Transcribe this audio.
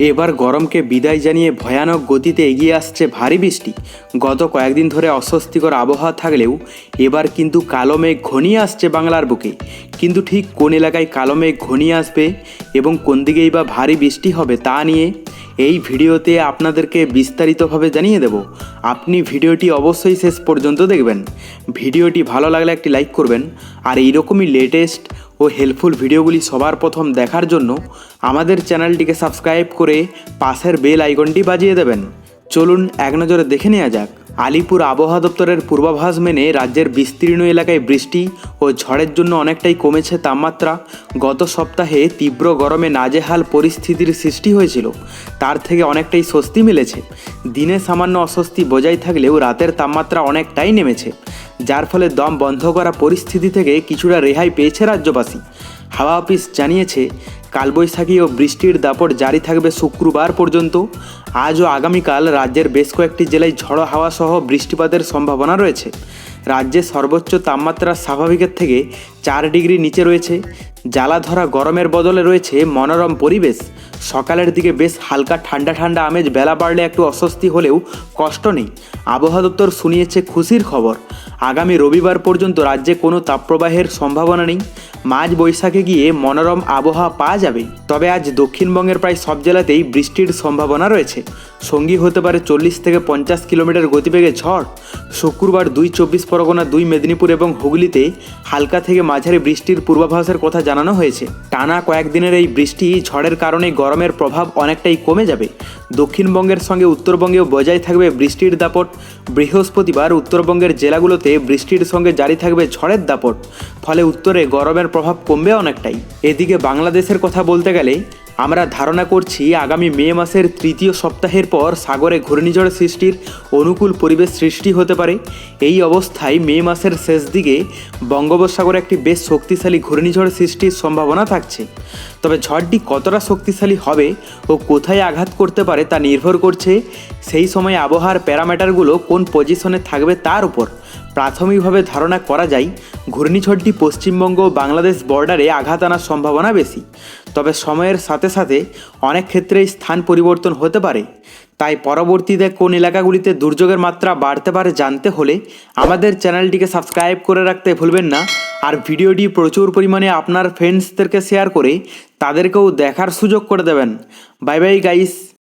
এবার গরমকে বিদায় জানিয়ে ভয়ানক গতিতে এগিয়ে আসছে ভারী বৃষ্টি। গত কয়েকদিন ধরে অস্বস্তিকর আবহাওয়া থাকলেও এবার কিন্তু কালো মেঘ ঘনিয়ে আসছে বাংলার বুকে। কিন্তু ঠিক কোন এলাকায় কালো মেঘ ঘনিয়ে আসবে এবং কোন দিকেই বা ভারী বৃষ্টি হবে তা নিয়ে এই ভিডিওতে আপনাদেরকে বিস্তারিতভাবে জানিয়ে দেব। আপনি ভিডিওটি অবশ্যই শেষ পর্যন্ত দেখবেন। ভিডিওটি ভালো লাগলে একটি লাইক করবেন। আর এইরকমই লেটেস্ট ও হেল্পফুল ভিডিওগুলি সবার প্রথম দেখার জন্য আমাদের চ্যানেলটিকে সাবস্ক্রাইব করে পাশের বেল আইকনটি বাজিয়ে দেবেন। চলুন এক নজরে দেখে নেওয়া যাক। আলিপুর আবহাওয়া দপ্তরের পূর্বাভাস মেনে রাজ্যের বিস্তীর্ণ এলাকায় বৃষ্টি ও ঝড়ের জন্য অনেকটাই কমেছে তাপমাত্রা। গত সপ্তাহে তীব্র গরমে নাজেহাল পরিস্থিতির সৃষ্টি হয়েছিল। তার থেকে অনেকটাই স্বস্তি মিলেছে। দিনে সামান্য অস্বস্তি বজায় থাকলেও রাতের তাপমাত্রা অনেকটাই নেমেছে। যার ফলে দম বন্ধ করা পরিস্থিতি থেকে কিছুটা রেহাই পেয়েছে রাজ্যবাসী। হাওয়া অফিস জানিয়েছে, কালবৈশাখী ও বৃষ্টির দাপট জারি থাকবে শুক্রবার পর্যন্ত। আজ ও আগামীকাল রাজ্যের বেশ কয়েকটি জেলায় ঝড়ো হাওয়া সহ বৃষ্টিপাতের সম্ভাবনা রয়েছে। রাজ্যে সর্বোচ্চ তাপমাত্রা স্বাভাবিকের থেকে চার ডিগ্রি নিচে রয়েছে। জ্বালা ধরা গরমের বদলে রয়েছে মনোরম পরিবেশ। সকালের দিকে বেশ হালকা ঠান্ডা ঠান্ডা আমেজ বেলা বাড়লে একটু অস্বস্তি হলেও কষ্ট নেই। আবহাওয়া দপ্তর শুনিয়েছে খুশির খবর। আগামী রবিবার পর্যন্ত রাজ্যে কোনো তাপপ্রবাহের সম্ভাবনা নেই। মাঝ বৈশাখে গিয়ে মনোরম আবহাওয়া পাওয়া যাবে। তবে আজ দক্ষিণবঙ্গের প্রায় সব জেলাতেই বৃষ্টির সম্ভাবনা রয়েছে। সঙ্গী হতে পারে চল্লিশ থেকে পঞ্চাশ কিলোমিটার গতিবেগে ঝড়। শুক্রবার দুই চব্বিশ পরগনা, দুই মেদিনীপুর এবং হুগলিতে হালকা থেকে মাঝারি বৃষ্টির পূর্বাভাসের কথা জানানো হয়েছে। টানা কয়েকদিনের এই বৃষ্টি ঝড়ের কারণে গরমের প্রভাব অনেকটাই কমে যাবে। দক্ষিণবঙ্গের সঙ্গে উত্তরবঙ্গেও বজায় থাকবে বৃষ্টির দাপট। বৃহস্পতিবার উত্তরবঙ্গের জেলাগুলোতে বৃষ্টির সঙ্গে জারি থাকবে ঝড়ের দাপট। ফলে উত্তরে গরমের প্রভাব কমবে অনেকটাই। এদিকে বাংলাদেশের কথা বলতে গেলে আমরা ধারণা করছি আগামী মে মাসের তৃতীয় সপ্তাহের পর সাগরে ঘূর্ণিঝড় সৃষ্টির অনুকূল পরিবেশ সৃষ্টি হতে পারে। এই অবস্থায় মে মাসের শেষ দিকে বঙ্গোপসাগরে একটি বেশ শক্তিশালী ঘূর্ণিঝড় সৃষ্টির সম্ভাবনা থাকছে। তবে ঝড়টি কতটা শক্তিশালী হবে ও কোথায় আঘাত করতে পারে তা নির্ভর করছে সেই সময় আবহাওয়ার প্যারামিটারগুলো কোন পজিশনে থাকবে তার উপর। প্রাথমিকভাবে ধারণা করা যায়, ঘূর্ণিঝড়টি পশ্চিমবঙ্গ ও বাংলাদেশ বর্ডারে আঘাত আনার সম্ভাবনা বেশি। তবে সময়ের সাথে সাথে অনেক ক্ষেত্রেই স্থান পরিবর্তন হতে পারে। তাই পরবর্তীতে কোন এলাকাগুলিতে দুর্যোগের মাত্রা বাড়তে পারে জানতে হলে আমাদের চ্যানেলটিকে সাবস্ক্রাইব করে রাখতে ভুলবেন না। আর ভিডিওটি প্রচুর পরিমাণে আপনার ফ্রেন্ডসদেরকে শেয়ার করে তাদেরকেও দেখার সুযোগ করে দেবেন। Bye bye guys